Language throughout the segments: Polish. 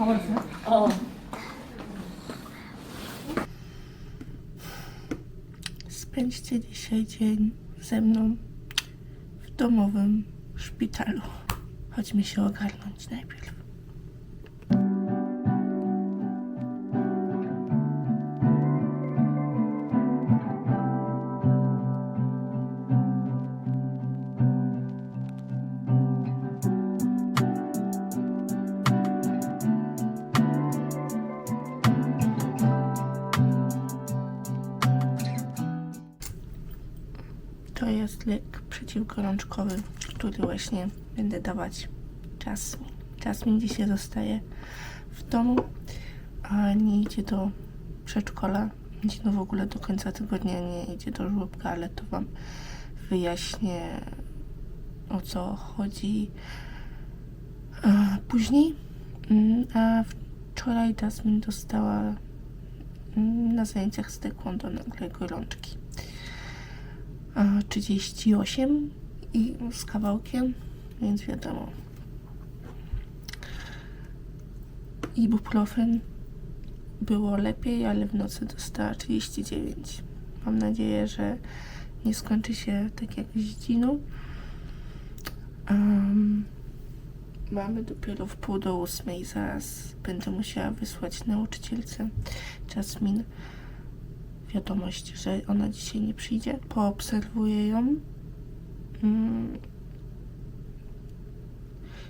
가버렸어요? 어. Spędźcie dzisiaj dzień ze mną w domowym szpitalu. Chodźmy się ogarnąć najpierw. Lek przeciwgorączkowy, który właśnie będę dawać Jasmine. Jasmine dzisiaj zostaje w domu, a nie idzie do przedszkola. No w ogóle do końca tygodnia, nie idzie do żłobka, ale to Wam wyjaśnię o co chodzi e, później. Mm, A wczoraj Jasmine dostała mm, na zajęciach z taekwondo nagle gorączki. A, 38 i z kawałkiem, więc wiadomo. Ibuprofen było lepiej, ale w nocy dostała 39. Mam nadzieję, że nie skończy się tak jak z dziną. Um, mamy dopiero w pół do ósmej. Zaraz będę musiała wysłać nauczycielce Jasmine wiadomość, że ona dzisiaj nie przyjdzie. Poobserwuję ją. Mm.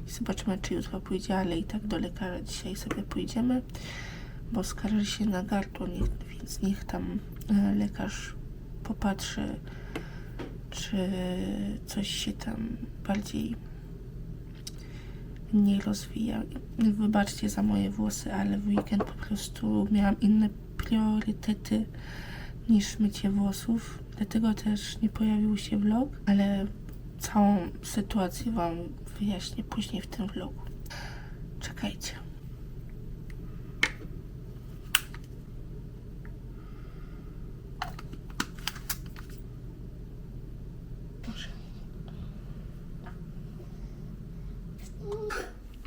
I zobaczymy, czy jutro pójdzie, ale i tak do lekarza dzisiaj sobie pójdziemy, bo skarży się na gardło, niech, więc niech tam e, lekarz popatrzy, czy coś się tam bardziej nie rozwija. Wybaczcie za moje włosy, ale w weekend po prostu miałam inne priorytety niż mycie włosów. Dlatego też nie pojawił się vlog, ale całą sytuację Wam wyjaśnię później w tym vlogu. Czekajcie.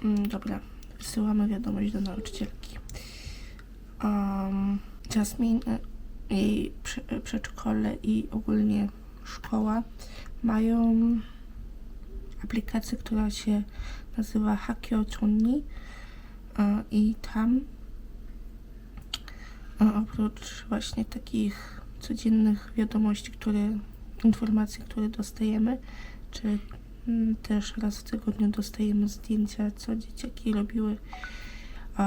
Mm, Dobra, wysyłamy wiadomość do nauczycielki. Um, Jasmine, prze- przedszkole i ogólnie szkoła mają aplikację, która się nazywa Hakio Chunni i tam oprócz właśnie takich codziennych wiadomości, które, informacji, które dostajemy, czy mm, też raz w tygodniu dostajemy zdjęcia, co dzieciaki robiły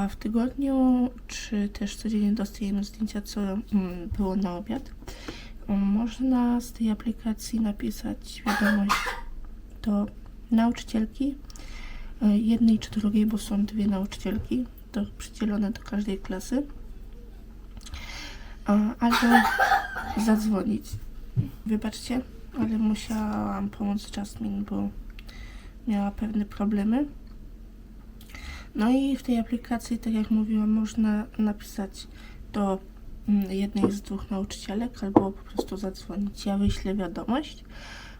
w tygodniu, czy też codziennie dostajemy zdjęcia, co mm, było na obiad. Um, Można z tej aplikacji napisać wiadomość do nauczycielki, e, jednej czy drugiej, bo są dwie nauczycielki, to przydzielone do każdej klasy, A, albo zadzwonić. Wybaczcie, ale musiałam pomóc Jasmine, bo miała pewne problemy. No i w tej aplikacji, tak jak mówiłam, można napisać do mm, jednej z dwóch nauczycielek albo po prostu zadzwonić. Ja wyślę wiadomość,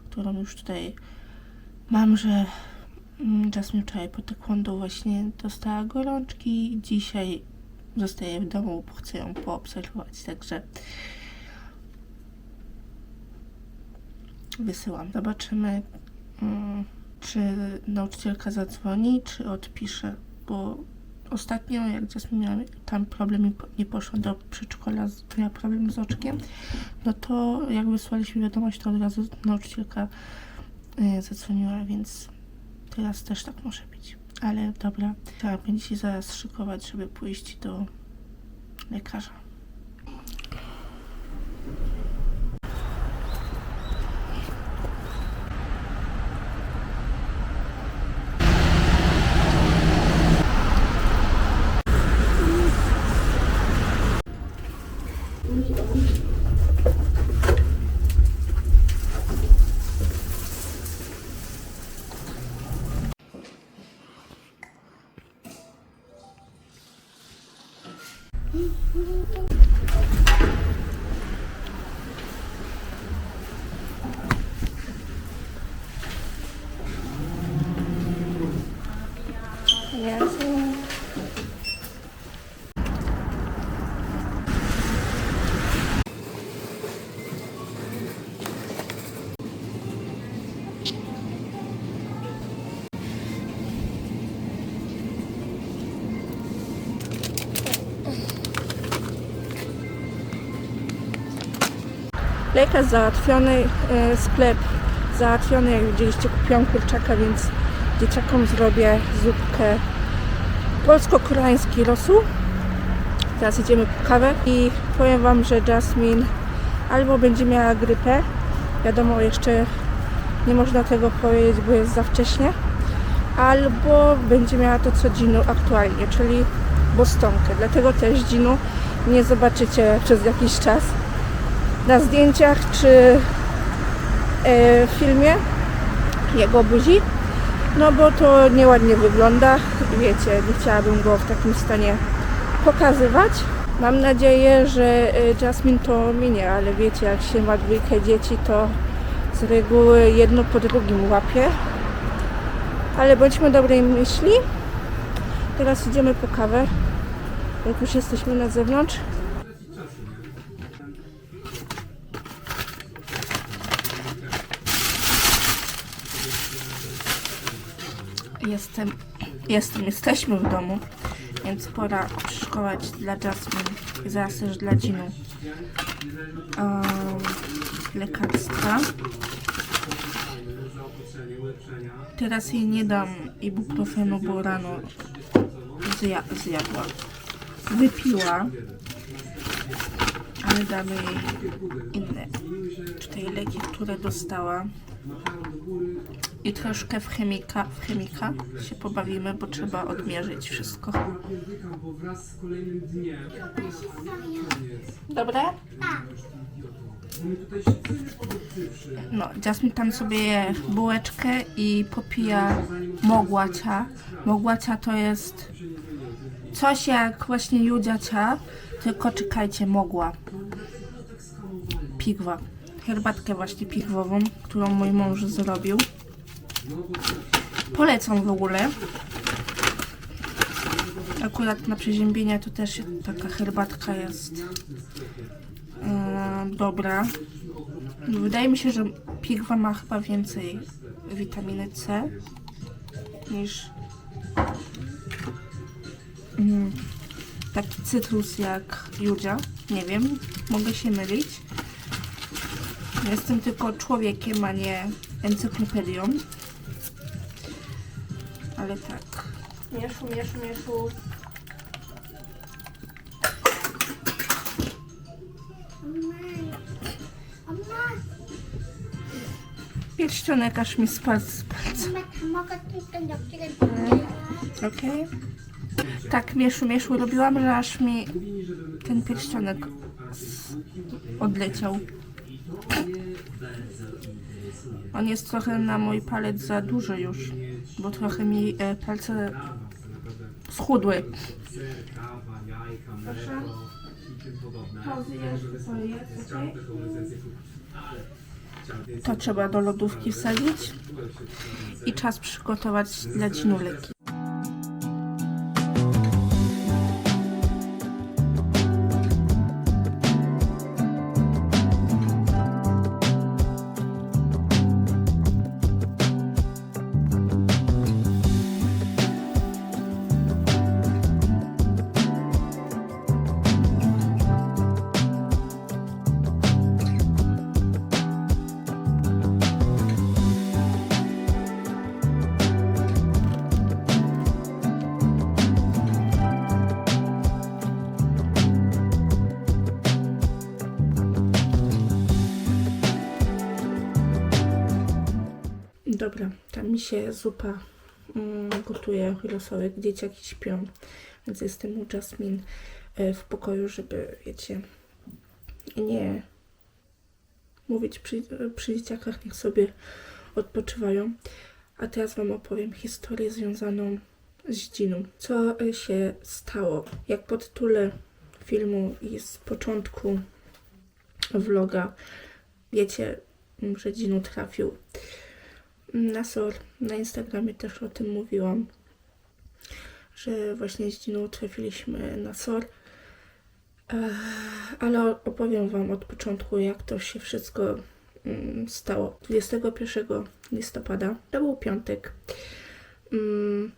którą już tutaj mam, że mm, Jasmine wczoraj po taekwondo właśnie dostała gorączki dzisiaj zostaje w domu, bo chcę ją poobserwować, także wysyłam. Zobaczymy, mm, czy nauczycielka zadzwoni, czy odpisze bo ostatnio, jak Jasmine miała tam problem i nie poszła do przedszkola, z- miała problem z oczkiem, no to jak wysłaliśmy wiadomość, to od razu nauczycielka y, zadzwoniła, więc teraz też tak może być. Ale dobra, trzeba będzie się zaraz szykować, żeby pójść do lekarza. Lekarz załatwiony, e, sklep załatwiony, jak widzieliście kupiłam kurczaka, więc dzieciakom zrobię zupkę polsko-koreański rosół. Teraz idziemy po kawę i powiem Wam, że Jasmine albo będzie miała grypę, wiadomo jeszcze nie można tego powiedzieć, bo jest za wcześnie, albo będzie miała to co Ginu aktualnie, czyli bostonkę. Dlatego też Ginu nie zobaczycie przez jakiś czas na zdjęciach czy e, w filmie jego buzi, no bo to nieładnie wygląda. Wiecie, nie chciałabym go w takim stanie pokazywać. Mam nadzieję, że e, Jasmine to minie, ale wiecie, jak się ma dwójkę dzieci, to z reguły jedno po drugim łapie. Ale bądźmy dobrej myśli. Teraz idziemy po kawę. Jak już jesteśmy na zewnątrz. Jestem, jestem, jesteśmy w domu, więc pora przeszkołać dla Jasmine i zaraz też dla Ginu um, lekarstwa. Teraz jej nie dam ibuprofenu, bo rano zja zjadła. Wypiła, ale damy jej inne tutaj leki, które dostała. I troszkę w chemika, w chemika się pobawimy, bo trzeba odmierzyć wszystko. podróżywszy. No, Jasmine tam sobie je bułeczkę i popija mogłacia. Mogłacia to jest coś jak właśnie judziacia, tylko czekajcie, mogła. Pigwa. Herbatkę właśnie pigwową, którą mój mąż zrobił. Polecam w ogóle. Akurat na przeziębienia to też taka herbatka jest e, dobra. Wydaje mi się, że pigwa ma chyba więcej witaminy C niż mm, taki cytrus jak judzia. Nie wiem, mogę się mylić. Jestem tylko człowiekiem, a nie encyklopedią. Ale tak. Mieszu, mieszu, mieszu. Pierścionek aż mi spadł z palca. Do Okej. Tak, mieszu, mieszu robiłam, że aż mi ten pierścionek odleciał. On jest trochę na mój palec za duży już, bo trochę mi e, palce schudły. Proszę. zjesz, jest, To trzeba do lodówki wsadzić i czas przygotować dla dzinuleki. Dobra, tam mi się zupa mm, gotuje, rosołek, dzieciaki śpią, więc jestem u Jasmine e, w pokoju, żeby, wiecie, nie mówić przy, przy dzieciakach, niech sobie odpoczywają. A teraz Wam opowiem historię związaną z Dziną. Co e, się stało? Jak po tytule filmu i z początku vloga wiecie, że Dzinu trafił na SOR. Na Instagramie też o tym mówiłam, że właśnie z Dziną trafiliśmy na SOR. Ale opowiem Wam od początku, jak to się wszystko mm, stało. 21 listopada, to był piątek. Mm,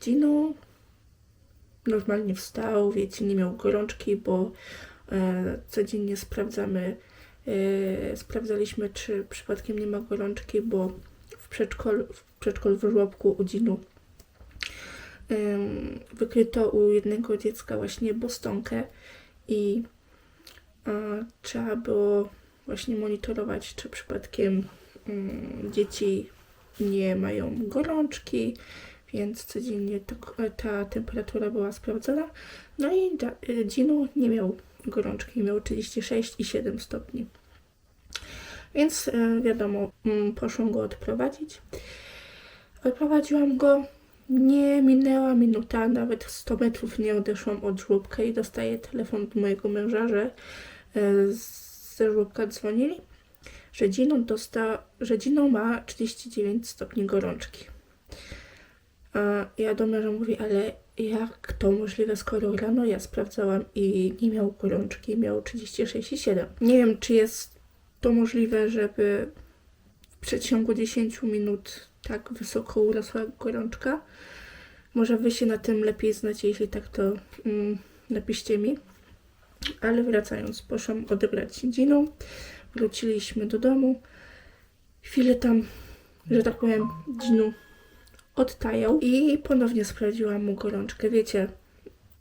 Dzinu normalnie wstał, wiecie, nie miał gorączki, bo e, codziennie sprawdzamy Yy, sprawdzaliśmy, czy przypadkiem nie ma gorączki, bo w przedszkolu, w, przedszkolu w żłobku u Dzinu wykryto u jednego dziecka właśnie bostonkę i e, trzeba było właśnie monitorować, czy przypadkiem ym, dzieci nie mają gorączki, więc codziennie ta temperatura była sprawdzana. No i Dzinu nie miał gorączki, miał 36,7 stopni. Więc e, wiadomo, mm, poszłam go odprowadzić. Odprowadziłam go, nie minęła minuta, nawet 100 metrów nie odeszłam od żłobka i dostaję telefon od mojego męża, że e, ze żłobka dzwonili, że Dzino, dosta, że Dzino ma 39 stopni gorączki. Ja do męża mówię, ale jak to możliwe, skoro rano ja sprawdzałam i nie miał gorączki, miał 36,7. Nie wiem, czy jest to możliwe, żeby w przeciągu 10 minut tak wysoko urosła gorączka. Może wy się na tym lepiej znacie, jeśli tak to mm, napiszcie mi. Ale wracając, poszłam odebrać Dziną. Wróciliśmy do domu. Chwilę tam, że tak powiem, Dzinu odtajał i ponownie sprawdziłam mu gorączkę. Wiecie,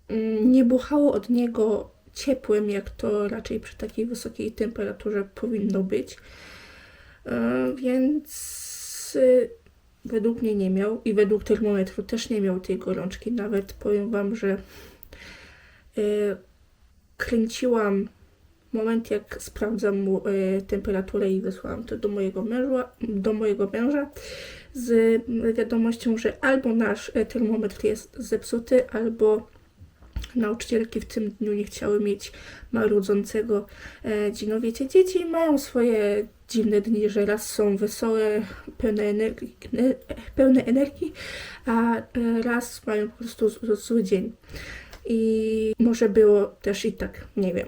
mm, nie buchało od niego ciepłym, jak to raczej przy takiej wysokiej temperaturze powinno być. E, Więc y, według mnie nie miał i według termometru też nie miał tej gorączki. Nawet powiem Wam, że y, kręciłam moment, jak sprawdzam mu y, temperaturę i wysłałam to do mojego męża, do mojego męża z wiadomością, że albo nasz e, termometr jest zepsuty, albo nauczycielki w tym dniu nie chciały mieć marudzącego e, Dzino. Wiecie, dzieci mają swoje dziwne dni, że raz są wesołe, pełne energii, e, pełne energii a raz mają po prostu zły dzień. I może było też i tak, nie wiem.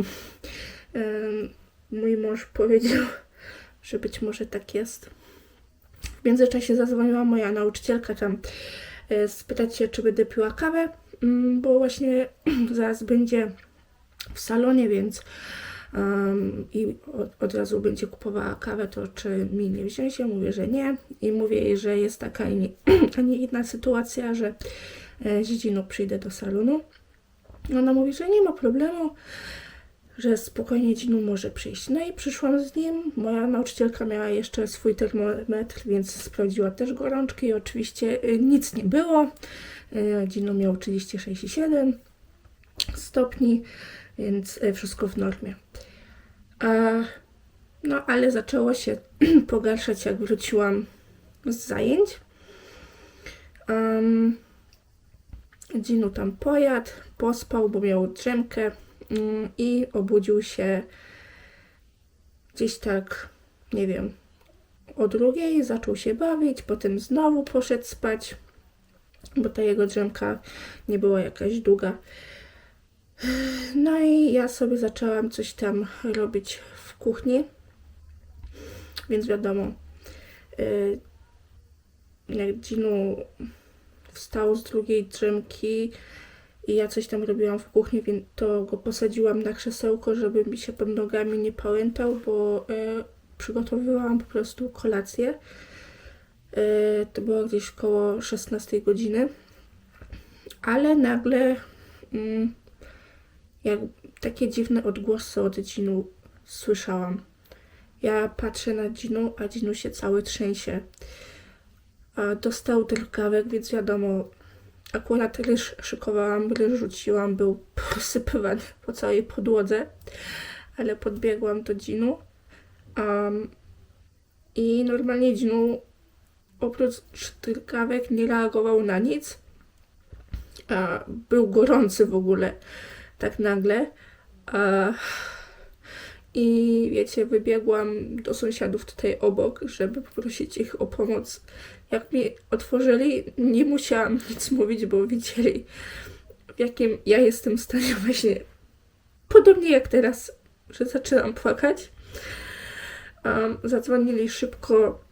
Em, Mój mąż powiedział, że być może tak jest. W międzyczasie zadzwoniła moja nauczycielka tam e, spytać się, czy będę piła kawę, mm, bo właśnie zaraz będzie w salonie, więc um, i od, od razu będzie kupowała kawę, to czy mi nie wziąć? Mówię, że nie i mówię jej, że jest taka, a nie, a nie inna sytuacja, że e, z dziedzinu przyjdę do salonu. Ona mówi, że nie ma problemu, że spokojnie Dzinu może przyjść. No i przyszłam z nim. Moja nauczycielka miała jeszcze swój termometr, więc sprawdziła też gorączkę i oczywiście y, nic nie było. Y, Dzinu miał 36,7 stopni, więc y, wszystko w normie. No ale zaczęło się pogarszać, jak wróciłam z zajęć. Um, Dzinu tam pojadł, pospał, bo miał drzemkę i obudził się gdzieś tak, nie wiem, o drugiej, zaczął się bawić, potem znowu poszedł spać, bo ta jego drzemka nie była jakaś długa. No i ja sobie zaczęłam coś tam robić w kuchni, więc wiadomo, y, jak Dzinu wstał z drugiej drzemki i ja coś tam robiłam w kuchni, więc to go posadziłam na krzesełko, żeby mi się pod nogami nie pałętał, bo e, przygotowywałam po prostu kolację. E, to było gdzieś koło 16 godziny. Ale nagle mm, jak takie dziwne odgłosy od Dzinu słyszałam. Ja patrzę na Dzinu, a Dzinu się cały trzęsie. A dostał drgawek, więc wiadomo, akurat ryż szykowałam, ryż rzuciłam, był posypywany po całej podłodze, ale podbiegłam do Dzinu um, i normalnie Dzinu oprócz drgawek nie reagował na nic. Był gorący w ogóle, tak nagle. I wiecie, wybiegłam do sąsiadów tutaj obok, żeby poprosić ich o pomoc. Jak mi otworzyli, nie musiałam nic mówić, bo widzieli, w jakim ja jestem stanie właśnie. Podobnie jak teraz, że zaczynam płakać. Um, zadzwonili szybko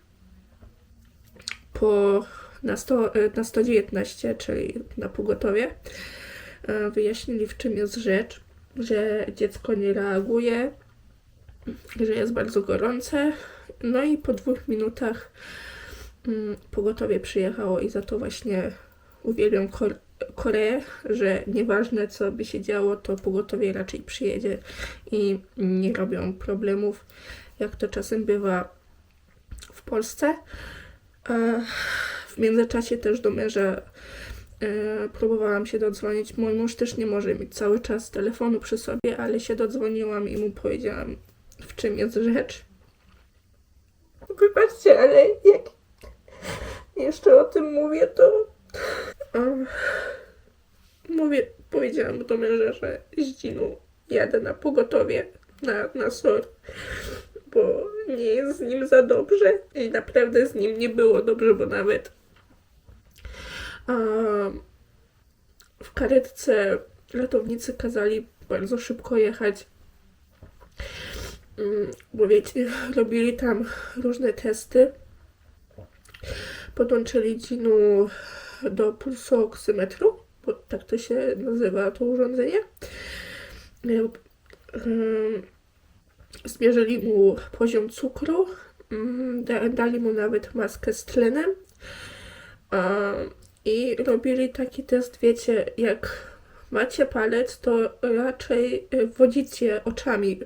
po, na, 100, e, na 119, czyli na pogotowie. E, Wyjaśnili, w czym jest rzecz, że dziecko nie reaguje że jest bardzo gorące. No i po dwóch minutach mm, pogotowie przyjechało i za to właśnie uwielbiam Kor- Koreę, że nieważne co by się działo, to pogotowie raczej przyjedzie i nie robią problemów, jak to czasem bywa w Polsce. E, W międzyczasie też do męża e, próbowałam się dodzwonić. Mój mąż też nie może mieć cały czas telefonu przy sobie, ale się dodzwoniłam i mu powiedziałam, czym jest rzecz. Wybaczcie, ale jak jeszcze o tym mówię, to e, mówię, powiedziałam do męża, że z Dziną jadę na pogotowie na, na SOR, bo nie jest z nim za dobrze i naprawdę z nim nie było dobrze, bo nawet em, w karetce ratownicy kazali bardzo szybko jechać, bo wiecie, robili tam różne testy. Podłączyli Dzinu do pulsoksymetru, bo tak to się nazywa to urządzenie. Em, Zmierzyli mu poziom cukru, mm, da- dali mu nawet maskę z tlenem i robili taki test, wiecie, jak macie palec, to raczej y, wodzicie oczami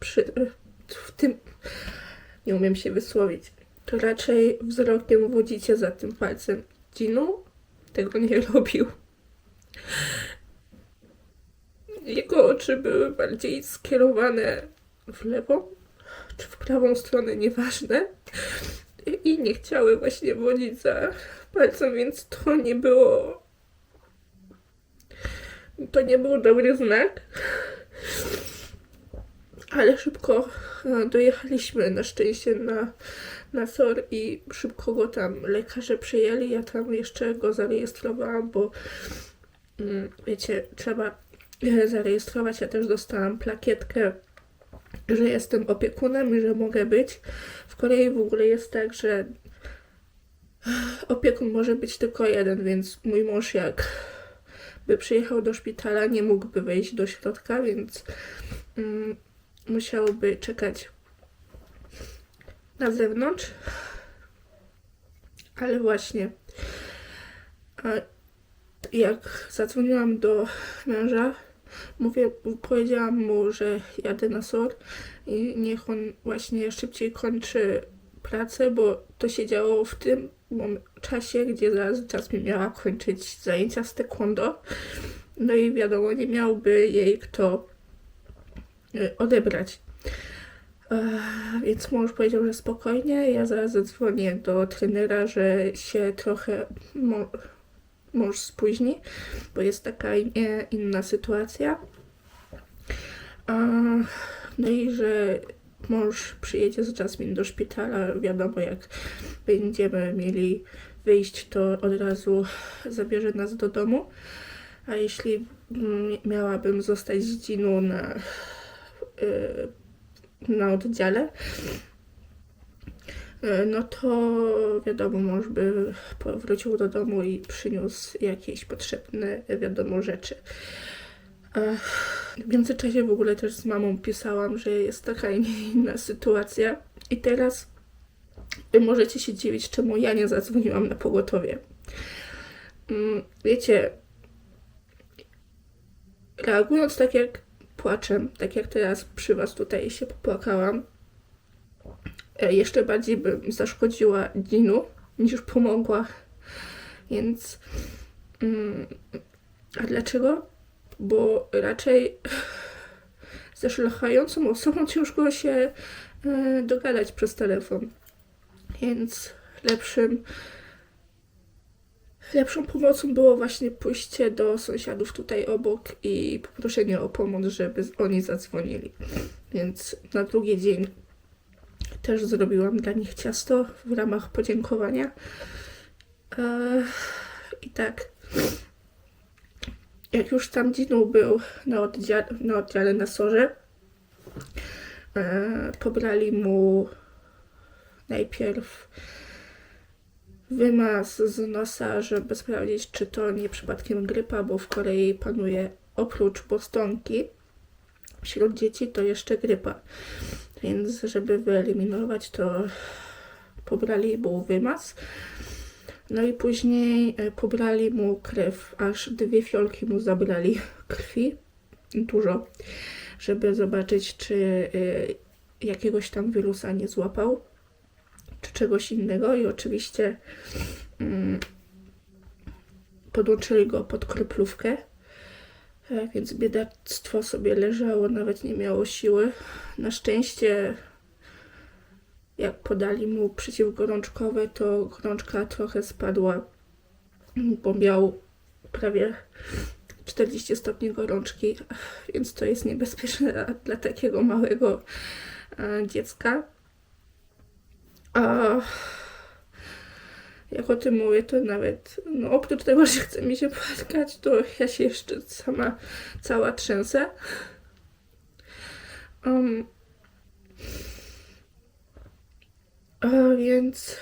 przy, w tym, nie umiem się wysłowić, to raczej wzrokiem wodzicie za tym palcem. Dzinu tego nie robił. Jego oczy były bardziej skierowane w lewą czy w prawą stronę, nieważne. I nie chciały właśnie wodzić za palcem, więc to nie było. To nie był dobry znak. Ale szybko e, dojechaliśmy na szczęście na, na SOR i szybko go tam lekarze przyjęli. Ja tam jeszcze go zarejestrowałam, bo mm, wiecie, trzeba e, zarejestrować. Ja też dostałam plakietkę, że jestem opiekunem i że mogę być. W Korei w ogóle jest tak, że opiekun może być tylko jeden, więc mój mąż jak by przyjechał do szpitala, nie mógłby wejść do środka, więc mm, musiałby czekać na zewnątrz. Ale właśnie jak zadzwoniłam do męża, mówię, powiedziałam mu, że jadę na SOR i niech on właśnie szybciej kończy pracę, bo to się działo w tym czasie, gdzie zaraz Jasmine miała kończyć zajęcia z taekwondo. No i wiadomo, nie miałby jej kto odebrać. Ech, Więc mąż powiedział, że spokojnie, ja zaraz zadzwonię do trenera, że się trochę mąż spóźni, bo jest taka nie inna sytuacja. A, No i że mąż przyjedzie z Jasmine do szpitala, wiadomo jak będziemy mieli wyjść, to od razu zabierze nas do domu. A jeśli miałabym zostać z Dziną na, y, na oddziale, y, no to wiadomo, mąż by powrócił do domu i przyniósł jakieś potrzebne, wiadomo, rzeczy. Ech, W międzyczasie w ogóle też z mamą pisałam, że jest taka i nie inna sytuacja. I teraz wy możecie się dziwić, czemu ja nie zadzwoniłam na pogotowie. Mm, Wiecie, reagując tak jak płaczem, tak jak teraz przy was tutaj się popłakałam, e, jeszcze bardziej bym zaszkodziła Dinu niż pomogła. Więc. Mm, a dlaczego? Bo raczej ze szlachającą osobą ciężko się e, dogadać przez telefon. Więc lepszym lepszą pomocą było właśnie pójście do sąsiadów tutaj obok i poproszenie o pomoc, żeby oni zadzwonili. Więc na drugi dzień też zrobiłam dla nich ciasto w ramach podziękowania. I tak. Jak już tam Dinu był na oddziale na, oddziale na sorze, e, pobrali mu najpierw wymaz z nosa, żeby sprawdzić, czy to nie przypadkiem grypa, bo w Korei panuje oprócz bostonki wśród dzieci to jeszcze grypa. Więc żeby wyeliminować to pobrali mu wymaz. No i później e, pobrali mu krew, aż dwie fiolki mu zabrali krwi, dużo, żeby zobaczyć, czy e, jakiegoś tam wirusa nie złapał, czy czegoś innego. I oczywiście mm, podłączyli go pod kroplówkę, e, więc biedactwo sobie leżało, nawet nie miało siły. Na szczęście jak podali mu przeciwgorączkowe, to gorączka trochę spadła, bo miał prawie 40 stopni gorączki, więc to jest niebezpieczne dla takiego małego e, dziecka. A jak o tym mówię, to nawet, no oprócz tego, że chce mi się płaskać, to ja się jeszcze sama cała trzęsę. Um, A więc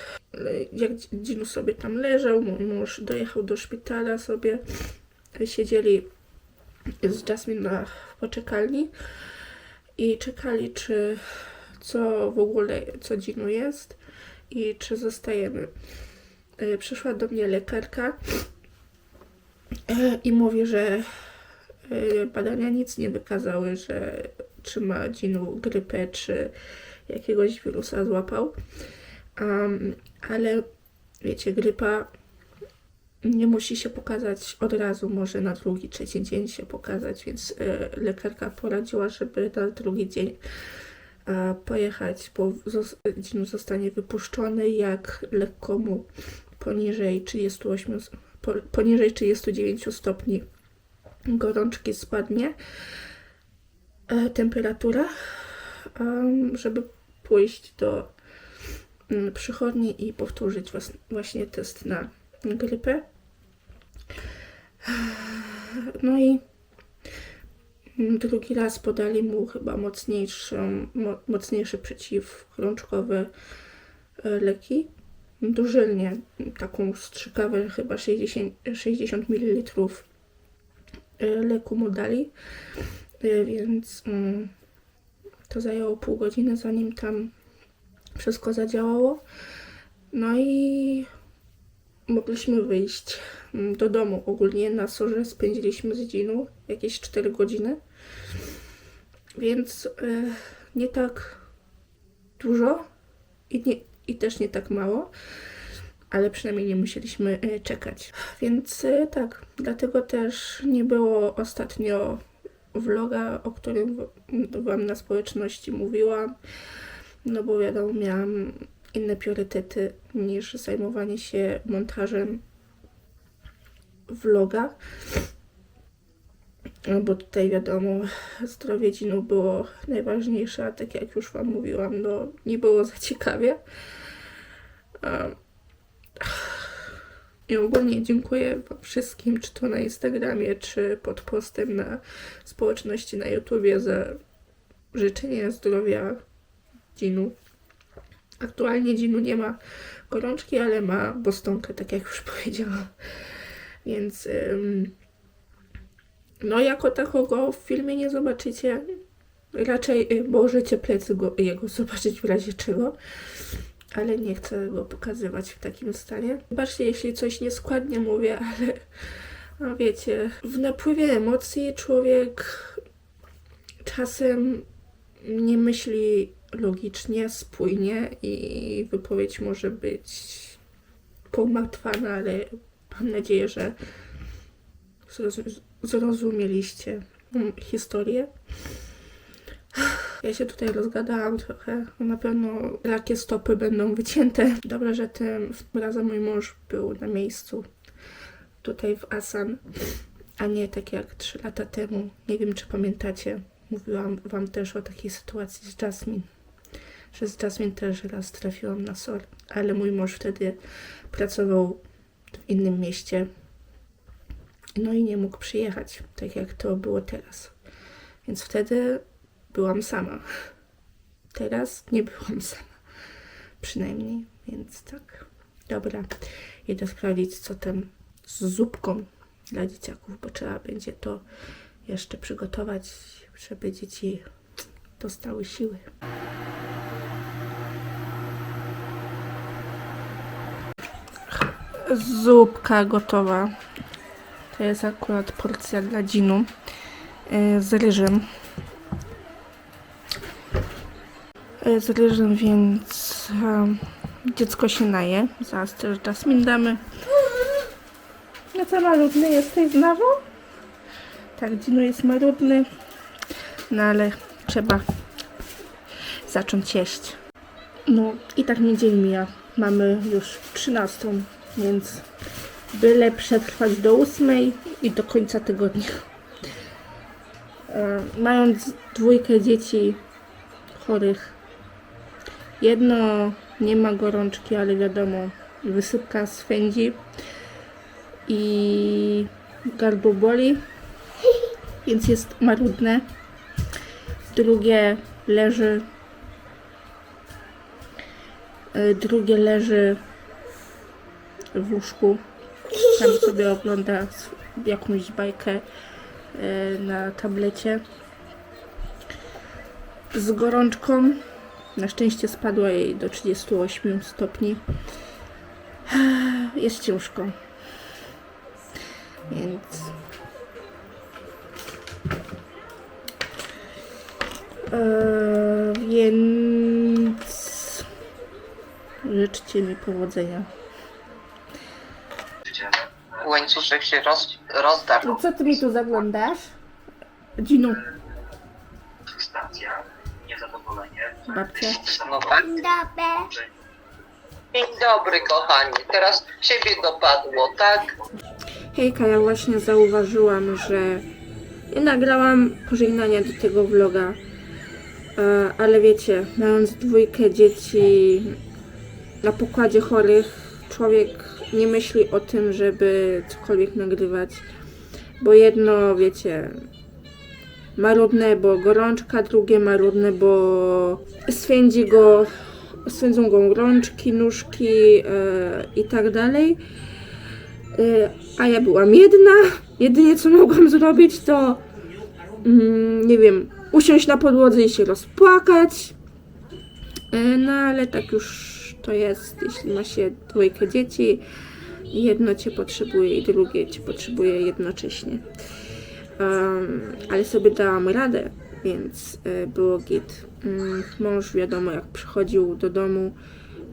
jak Dzinu sobie tam leżał, mój mąż dojechał do szpitala sobie, siedzieli z Jasmine na poczekalni i czekali, czy co w ogóle, co Dzinu jest i czy zostajemy. E, Przyszła do mnie lekarka e, i mówi, że e, badania nic nie wykazały, że czy ma Dzinu grypę, czy jakiegoś wirusa złapał. Um, ale wiecie, grypa nie musi się pokazać od razu, może na drugi, trzeci dzień się pokazać, więc e, lekarka poradziła, żeby na drugi dzień pojechać, bo zostanie wypuszczony, jak lekko mu poniżej 38, s- po, poniżej 39 stopni gorączki spadnie e, temperatura, em, żeby pójść do mm, przychodni i powtórzyć właśnie test na grypę. No i drugi raz podali mu chyba mocniejszą, mo, mocniejsze przeciwgorączkowe e, leki. Dożylnie, taką strzykawę chyba 60, 60 ml leku mu dali, E, więc mm, to zajęło pół godziny, zanim tam wszystko zadziałało. No i mogliśmy wyjść mm, do domu. Ogólnie na sorze spędziliśmy z Dziną jakieś 4 godziny. Więc e, nie tak dużo i, nie, i też nie tak mało, ale przynajmniej nie musieliśmy e, czekać. Więc e, tak, dlatego też nie było ostatnio vloga, o którym Wam na społeczności mówiłam, no bo wiadomo, miałam inne priorytety niż zajmowanie się montażem vloga. No bo tutaj wiadomo, zdrowie Dzinu było najważniejsze, a tak jak już Wam mówiłam, no nie było za ciekawie. Um, I ogólnie dziękuję Wam wszystkim, czy to na Instagramie, czy pod postem na społeczności na YouTubie za życzenie zdrowia Dzinu. Aktualnie Dzinu nie ma gorączki, ale ma bostonkę, tak jak już powiedziałam. Więc ym, no jako takiego w filmie nie zobaczycie. Raczej y, możecie plecy go, jego zobaczyć w razie czego. Ale nie chcę go pokazywać w takim stanie. Wybaczcie, jeśli coś nieskładnie mówię, ale no wiecie, w napływie emocji człowiek czasem nie myśli logicznie, spójnie i wypowiedź może być pomartwana, ale mam nadzieję, że zrozumieliście historię. Ja się tutaj rozgadałam trochę. Na pewno rakie stopy będą wycięte. Dobrze, że tym razem mój mąż był na miejscu tutaj w Asan, a nie tak jak 3 lata temu. Nie wiem, czy pamiętacie. Mówiłam Wam też o takiej sytuacji z Jasmine. Że z Jasmine też raz trafiłam na SOR, ale mój mąż wtedy pracował w innym mieście. No i nie mógł przyjechać, tak jak to było teraz. Więc wtedy byłam sama. Teraz nie byłam sama. Przynajmniej, więc tak. Dobra, idę sprawdzić, co tam z zupką dla dzieciaków, bo trzeba będzie to jeszcze przygotować, żeby dzieci dostały siły. Zupka gotowa. To jest akurat porcja dla Dzinu e, z ryżem. E, Z ryżem, więc e, dziecko się naje. Zaraz też Jasmine damy. No co marudny jesteś znowu? Tak, Dzinu jest marudny. No ale trzeba zacząć jeść. No i tak niedziel mija. Mamy już 13, więc byle przetrwać do 8 i do końca tygodnia. E, Mając dwójkę dzieci chorych, jedno nie ma gorączki, ale wiadomo, wysypka swędzi i gardło boli, więc jest marudne. Drugie leży E, drugie leży w łóżku. Tam sobie ogląda jakąś bajkę e, na tablecie. Z gorączką. Na szczęście spadła jej do 38 stopni. Jest ciężko. Więc e, więc Życzcie mi powodzenia. Łańcuszek się roz, rozdarł. No co ty mi tu zaglądasz? Dzinu, Stacja, niezadowolenie. babcia. No tak? Dobę. Dzień dobry, kochani. Teraz ciebie dopadło, tak? Hejka, ja właśnie zauważyłam, że nie nagrałam pożegnania do tego vloga. E, Ale wiecie, mając dwójkę dzieci na pokładzie chorych, człowiek nie myśli o tym, żeby cokolwiek nagrywać. Bo jedno, wiecie, marudne, bo gorączka, drugie marudne, bo swędzi go, swędzą go rączki, nóżki e, i tak dalej. Y, A ja byłam jedna. Jedynie co mogłam zrobić to, mm, nie wiem, usiąść na podłodze i się rozpłakać. Y, No ale tak już to jest, jeśli ma się dwójkę dzieci. Jedno cię potrzebuje i drugie cię potrzebuje jednocześnie. Um, ale sobie dałam radę, więc y, było git. Mm, mąż wiadomo jak przychodził do domu,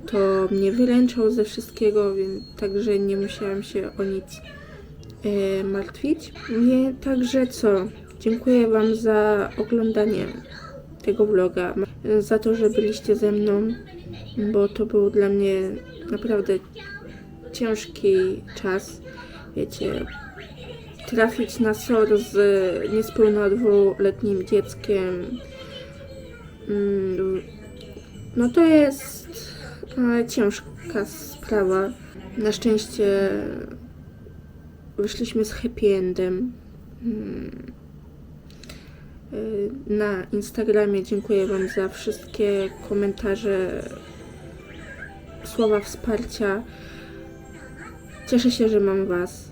to mnie wyręczał ze wszystkiego, więc także nie musiałam się o nic e, martwić. Nie, także co? Dziękuję Wam za oglądanie tego vloga, za to, że byliście ze mną, bo to był dla mnie naprawdę ciężki czas. Wiecie, trafić na SOR z niespełna dwuletnim dzieckiem. mm, No to jest e, ciężka sprawa. Na szczęście wyszliśmy z happy endem. Y, Na Instagramie dziękuję Wam za wszystkie komentarze, słowa wsparcia. Cieszę się, że mam Was.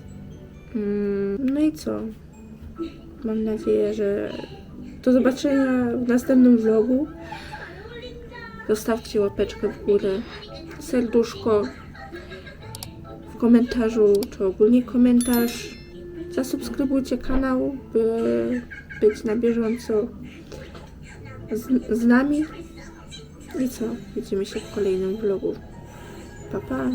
Mm, No i co? Mam nadzieję, że do zobaczenia w następnym vlogu. Zostawcie łapeczkę w górę, serduszko w komentarzu, czy ogólnie komentarz. Zasubskrybujcie kanał, by być na bieżąco z, z nami. I co? Widzimy się w kolejnym vlogu. Pa, pa.